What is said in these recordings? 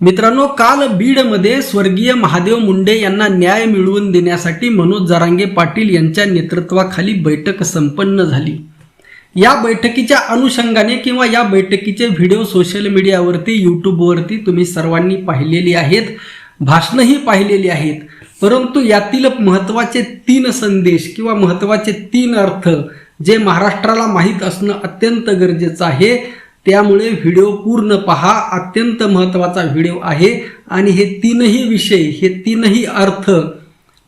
मित्रांनो काल बीडमध्ये स्वर्गीय महादेव मुंडे यांना न्याय मिळवून देण्यासाठी मनोज जरांगे पाटील यांच्या नेतृत्वाखाली बैठक संपन्न झाली. या बैठकीच्या अनुषंगाने किंवा या बैठकीचे व्हिडिओ सोशल मीडियावरती यूट्यूबवरती तुम्ही सर्वांनी पाहिलेली आहेत भाषणंही पाहिलेली आहेत. परंतु यातील महत्त्वाचे तीन संदेश किंवा महत्त्वाचे तीन अर्थ जे महाराष्ट्राला माहीत असणं अत्यंत गरजेचं आहे त्यामुळे व्हिडिओ पूर्ण पहा. अत्यंत महत्त्वाचा व्हिडिओ आहे. आणि हे तीनही विषय हे तीनही अर्थ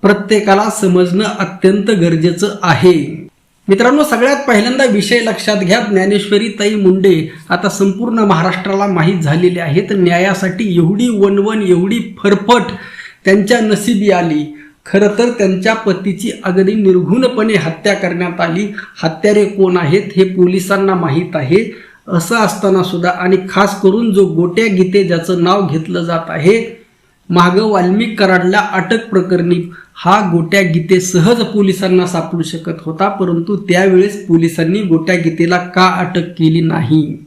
प्रत्येकाला समजणं अत्यंत गरजेचं आहे. मित्रांनो सगळ्यात पहिल्यांदा विषय लक्षात घ्या. ज्ञानेश्वरी ताई मुंडे आता संपूर्ण महाराष्ट्राला माहीत झालेले आहेत. न्यायासाठी एवढी वनवन एवढी फरफट त्यांच्या नसिबी आली. खरं तर त्यांच्या पतीची अगदी निर्घुणपणे हत्या करण्यात आली. हत्यारे कोण आहेत हे पोलिसांना माहीत आहे. असं असताना सुद्धा आणि खास करून जो गोट्या गीते ज्याचं नाव घेतलं जात आहे मागं वाल्मिक कराडला अटक प्रकरणी हा गोट्या गीते सहज पोलिसांना सापडू शकत होता परंतु त्यावेळेस पोलिसांनी गोट्या गीतेला का अटक केली नाही?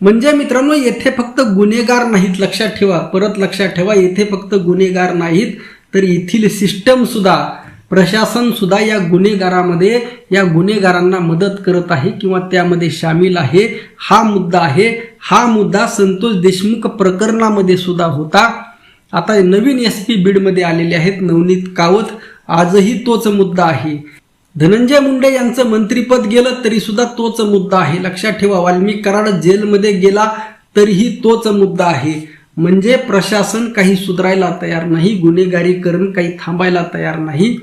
म्हणजे मित्रांनो येथे फक्त गुन्हेगार नाहीत लक्षात ठेवा. परत लक्षात ठेवा येथे फक्त गुन्हेगार नाहीत तर येथील सिस्टम सुद्धा प्रशासन सुद्धा या गुन्हेगारामध्ये या गुन्हेगारांना मदत करत आहे किंवा त्यामध्ये सामील आहे. हा मुद्दा आहे. हा मुद्दा संतोष देशमुख प्रकरणामध्ये सुद्धा होता. आता नवीन एस पी बीडमध्ये आलेले आहेत नवनीत कावत. आजही तोच मुद्दा आहे. धनंजय मुंडे यांचं मंत्रीपद गेलं तरी सुद्धा तोच मुद्दा आहे. लक्षात ठेवा वाल्मिक कराड जेलमध्ये गेला तरीही तोच मुद्दा आहे. म्हणजे प्रशासन काही सुधारायला तयार नाही गुन्हेगारीकरण काही थांबायला तयार नाही.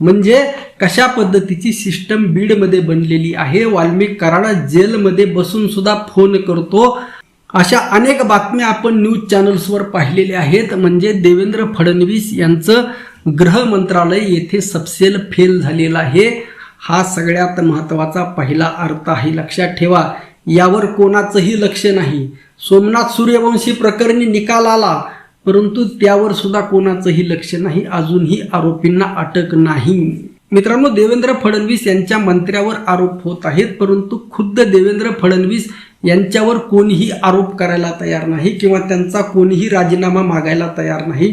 म्हणजे कशा पद्धतीची सिस्टम बीडमध्ये बनलेली आहे वाल्मिक कराडा जेलमध्ये बसून सुद्धा फोन करतो. अशा अनेक बातम्या आपण न्यूज चॅनल्सवर पाहिलेल्या आहेत. म्हणजे देवेंद्र फडणवीस यांचं गृह मंत्रालय येथे सबसेल फेल झालेलं आहे. हा सगळ्यात महत्त्वाचा पहिला अर्थ आहे. लक्षात ठेवा यावर कोणाचंही लक्ष नाही. सोमनाथ सूर्यवंशी प्रकरणी निकाल आला. परंतु त्यावर सुद्धा कोणाचंही लक्ष नाही अजूनही आरोपींना अटक नाही. मित्रांनो देवेंद्र फडणवीस यांच्या मंत्र्यावर आरोप होत आहेत परंतु खुद्द देवेंद्र फडणवीस यांच्यावर कोणीही आरोप करायला तयार नाही किंवा त्यांचा कोणीही राजीनामा मागायला तयार नाही.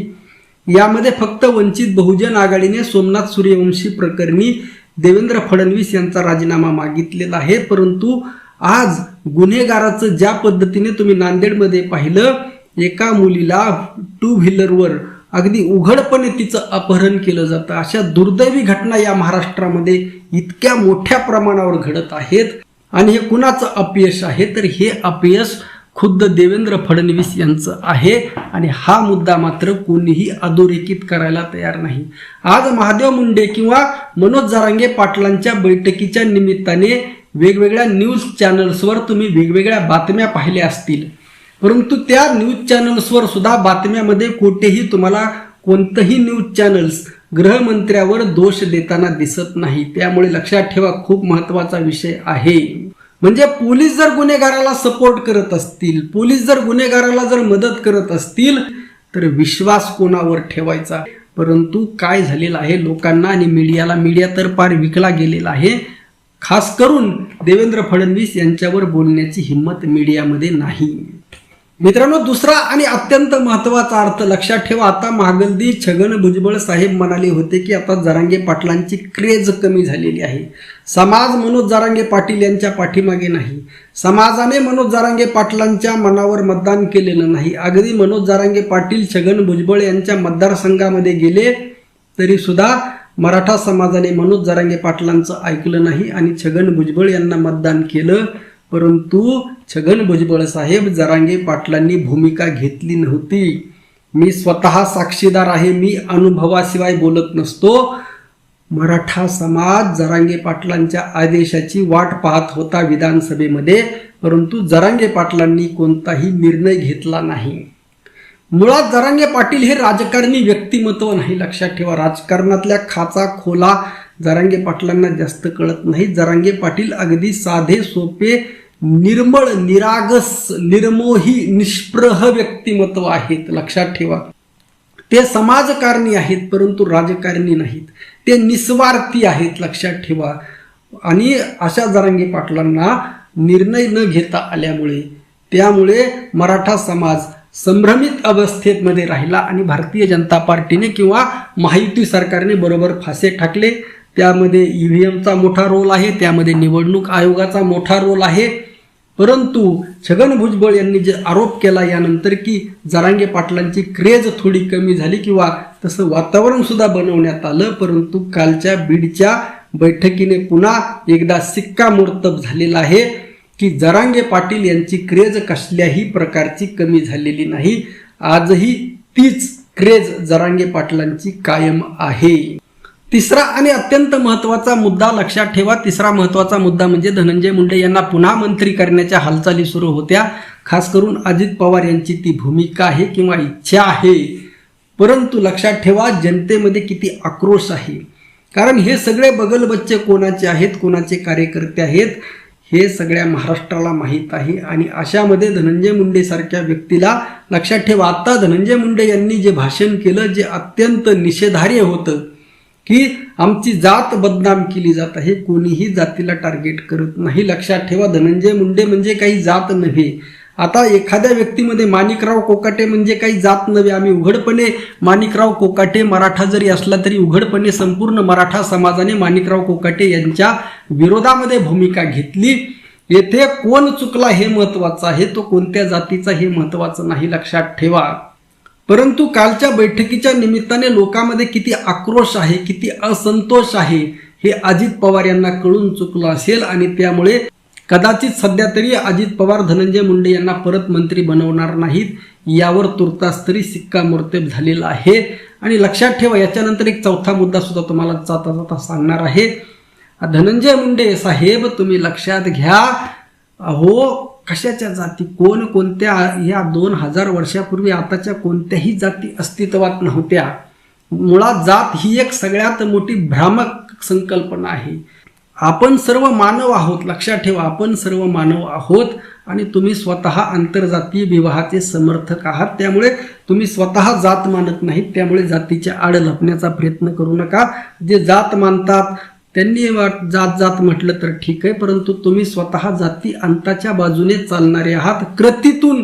यामध्ये फक्त वंचित बहुजन आघाडीने सोमनाथ सूर्यवंशी प्रकरणी देवेंद्र फडणवीस यांचा राजीनामा मागितलेला आहे परंतु आज गुन्हेगाराचं ज्या पद्धतीने तुम्ही नांदेडमध्ये पाहिलं एका मुलीला टू व्हीलरवर अगदी उघडपणे तिचं अपहरण केलं जातं. अशा दुर्दैवी घटना या महाराष्ट्रामध्ये इतक्या मोठ्या प्रमाणावर घडत आहेत. आणि हे कुणाचं अपयश आहे? तर हे अपयश खुद्द देवेंद्र फडणवीस यांचं आहे. आणि हा मुद्दा मात्र कोणीही अधोरेखित करायला तयार नाही. आज महादेव मुंडे किंवा मनोज जारांगे पाटलांच्या बैठकीच्या निमित्ताने वेगवेगळ्या न्यूज चॅनल्सवर तुम्ही वेगवेगळ्या बातम्या पाहिल्या असतील. परंतु त्या न्यूज चॅनल्सवर सुद्धा बातम्यामध्ये कुठेही तुम्हाला कोणतंही न्यूज चॅनल्स गृहमंत्र्यावर दोष देताना दिसत नाही. त्यामुळे लक्षात ठेवा खूप महत्त्वाचा विषय आहे. म्हणजे पोलीस जर गुन्हेगाराला सपोर्ट करत असतील पोलीस जर गुन्हेगाराला जर मदत करत असतील तर विश्वास कोणावर ठेवायचा? परंतु काय झालेलं आहे लोकांना आणि मीडियाला मीडिया तर पार विकला गेलेला आहे. खास करून देवेंद्र फडणवीस यांच्यावर बोलण्याची हिंमत मीडियामध्ये नाही. मित्रांनो दुसरा आणि अत्यंत महत्त्वाचा अर्थ लक्षात ठेवा आता महागल्दी छगन भुजबळ साहेब म्हणाले होते की आता जरांगे पाटलांची क्रेज कमी झालेली आहे. समाज मनोज जरांगे पाटील यांच्या पाठीमागे नाही. समाजाने मनोज जरांगे पाटलांच्या मनावर मतदान केलेलं नाही. अगदी मनोज जरांगे पाटील छगन भुजबळ यांच्या मतदारसंघामध्ये गेले तरी सुद्धा मराठा समाजाने मनोज जरांगे पाटलांचं ऐकलं नाही आणि छगन भुजबळ यांना मतदान केलं. परंतु छगन भुजबळ साहेब जरांगे पाटलांनी भूमिका घेतली नव्हती. मी स्वतः साक्षीदार आहे मी अनुभवाशिवाय बोलत नसतो. मराठा समाज जरांगे पाटलांच्या आदेशाची वाट पाहत होता विधानसभेमध्ये परंतु जरांगे पाटलांनी कोणताही निर्णय घेतला नाही. मुळात जरांगे पाटील हे राजकारणी व्यक्तिमत्व नाही लक्षात ठेवा. राजकारणातल्या खाचा खोला जरांगे पाटलांना जास्त कळत नाही. जरांगे पाटील अगदी साधे सोपे निर्मळ निरागस निर्मोही निष्प्रह व्यक्तिमत्व आहेत. लक्षात ठेवा. ते समाजकारणी आहेत परंतु राजकारणी नाहीत. ते निस्वार्थी आहेत लक्षात ठेवा. आणि अशा जरांगे पाटलांना निर्णय न घेता आल्यामुळे त्यामुळे मराठा समाज संभ्रमित अवस्थेमध्ये राहिला आणि भारतीय जनता पार्टीने किंवा महायुती सरकारने बरोबर फासे ठाकले. त्यामध्ये यू व्ही एमचा मोठा रोल आहे त्यामध्ये निवडणूक आयोगाचा मोठा रोल आहे. परंतु छगन भुजबळ यांनी जे आरोप केला यानंतर की जरांगे पाटलांची क्रेज थोडी कमी झाली किंवा तसं वातावरण सुद्धा बनवण्यात आलं परंतु कालच्या बीडच्या बैठकीने पुन्हा एकदा सिक्कामोर्तब झालेला आहे की जरांगे पाटील यांची क्रेज कसल्याही प्रकारची कमी झालेली नाही. आजही तीच क्रेज जरांगे पाटलांची कायम आहे. तिसरा आणि अत्यंत महत्त्वाचा मुद्दा लक्षात ठेवा. तिसरा महत्त्वाचा मुद्दा म्हणजे धनंजय मुंडे यांना पुन्हा मंत्री करण्याच्या हालचाली सुरू होत्या. खास करून अजित पवार यांची ती भूमिका आहे किंवा इच्छा आहे. परंतु लक्षात ठेवा जनतेमध्ये किती आक्रोश आहे. कारण हे सगळे बगल बच्चे कोणाचे आहेत कोणाचे कार्यकर्ते आहेत हे सगळ्या महाराष्ट्राला माहीत आहे. आणि अशामध्ये धनंजय मुंडे सारख्या व्यक्तीला लक्षात ठेवा. आता धनंजय मुंडे यांनी जे भाषण केलं जे अत्यंत निषेधार्य होतं ही आमची जात बदनाम केली जात आहे. कोणीही जातीला टार्गेट करत नाही. लक्षात ठेवा धनंजय मुंडे म्हणजे काही जात नव्हे. आता एखाद्या व्यक्तीमध्ये माणिकराव कोकाटे म्हणजे काही जात नव्हे. आम्ही उघडपणे माणिकराव कोकाटे मराठा जरी असला तरी उघडपणे संपूर्ण मराठा समाजाने माणिकराव कोकाटे यांच्या विरोधामध्ये भूमिका घेतली. येथे कोण चुकला हे महत्वाचं आहे. तो कोणत्या जातीचा हे महत्वाचं नाही. लक्षात ठेवा. परंतु कालच्या बैठकीच्या निमित्ताने लोकांमध्ये किती आक्रोश आहे किती असंतोष आहे हे अजित पवार यांना कळून चुकलं असेल आणि त्यामुळे कदाचित सध्या तरी अजित पवार धनंजय मुंडे यांना परत मंत्री बनवणार नाहीत यावर तुर्तास तरी सिक्कामोर्तब झालेला आहे. आणि लक्षात ठेवा याच्यानंतर एक चौथा मुद्दा सुद्धा तुम्हाला जाता जाता सांगणार आहे. धनंजय मुंडे साहेब तुम्ही लक्षात घ्या. अहो कशाच्या जाती? कोण कोणत्या ह्या दोन हजार वर्षापूर्वी आताच्या कोणत्याही जाती अस्तित्वात नव्हत्या. मुळात जात ही एक सगळ्यात मोठी भ्रामक संकल्पना आहे. आपण सर्व मानव आहोत लक्षात ठेवा आपण सर्व मानव आहोत आणि तुम्ही स्वतः आंतरजातीय विवाहाचे समर्थक आहात. त्यामुळे तुम्ही स्वतः जात मानत नाहीत त्यामुळे जातीच्या आड लपण्याचा प्रयत्न करू नका. जे जात मानतात त्यांनी जात जात म्हटलं तर ठीक आहे परंतु तुम्ही स्वतः जाती अंताच्या बाजूने चालणारे आहात कृतीतून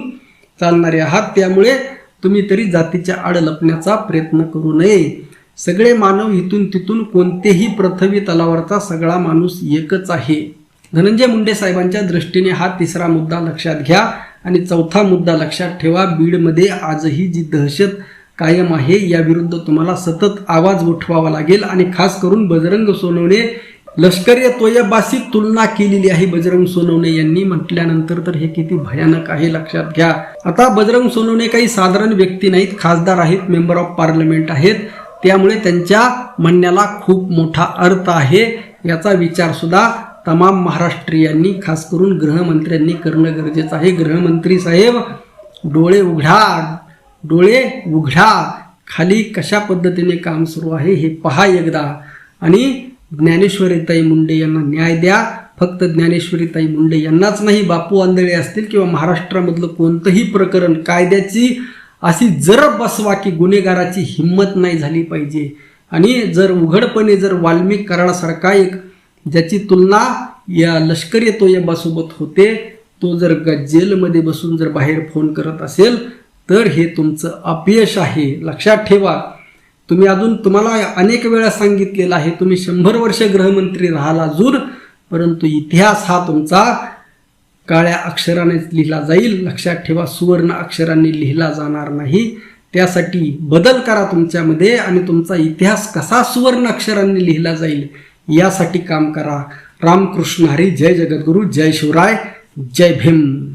चालणारे आहात त्यामुळे तुम्ही तरी जातीच्या आड लपण्याचा प्रयत्न करू नये. सगळे मानव इथून तिथून कोणतेही पृथ्वी तलावरचा सगळा माणूस एकच आहे. धनंजय मुंडे साहेबांच्या दृष्टीने हा तिसरा मुद्दा लक्षात घ्या आणि चौथा मुद्दा लक्षात ठेवा. बीडमध्ये आजही जी दहशत कायम आहे. याविरुद्ध तुम्हाला सतत आवाज उठवावा लागेल. आणि खास करून बजरंग सोनवणे लष्करी तोयबाशी तुलना केलेली आहे बजरंग सोनवणे यांनी. म्हटल्यानंतर तर हे किती भयानक आहे लक्षात घ्या. आता बजरंग सोनवणे काही साधारण व्यक्ती नाहीत खासदार आहेत मेंबर ऑफ पार्लमेंट आहेत. त्यामुळे त्यांच्या म्हणण्याला खूप मोठा अर्थ आहे. याचा विचार सुद्धा तमाम महाराष्ट्रीयांनी खास करून गृहमंत्र्यांनी करणं गरजेचं आहे. गृहमंत्री साहेब डोळे उघडा. डोळे उघडा. खाली कशा पद्धतीने काम सुरू आहे हे पहा एकदा. आणि ज्ञानेश्वरीताई मुंडे यांना न्याय द्या. फक्त ज्ञानेश्वरीताई मुंडे यांनाच नाही बापू आंधळे असतील किंवा महाराष्ट्रामधलं कोणतंही प्रकरण कायद्याची अशी जर बसवा की गुन्हेगाराची हिंमत नाही झाली पाहिजे. आणि जर उघडपणे जर वाल्मिक कराडासारखा एक ज्याची तुलना या लष्करी तोयबासोबत होते तो जर ग- जेलमध्ये बसून जर बाहेर फोन करत असेल तर हे तुमचं अपयश आहे. लक्षात ठेवा. तुम्ही अजून तुम्हाला अनेक वेळा सांगितलेलं आहे तुम्ही शंभर वर्ष गृहमंत्री राहाला अजून परंतु इतिहास हा तुमचा काळ्या अक्षराने लिहिला जाईल. लक्षात ठेवा सुवर्ण अक्षरांनी लिहिला जाणार नाही. त्यासाठी बदल करा तुमच्यामध्ये आणि तुमचा इतिहास कसा सुवर्ण अक्षरांनी लिहिला जाईल यासाठी काम करा. रामकृष्ण हरी जय जगद्गुरू जय शिवराय जय भीम.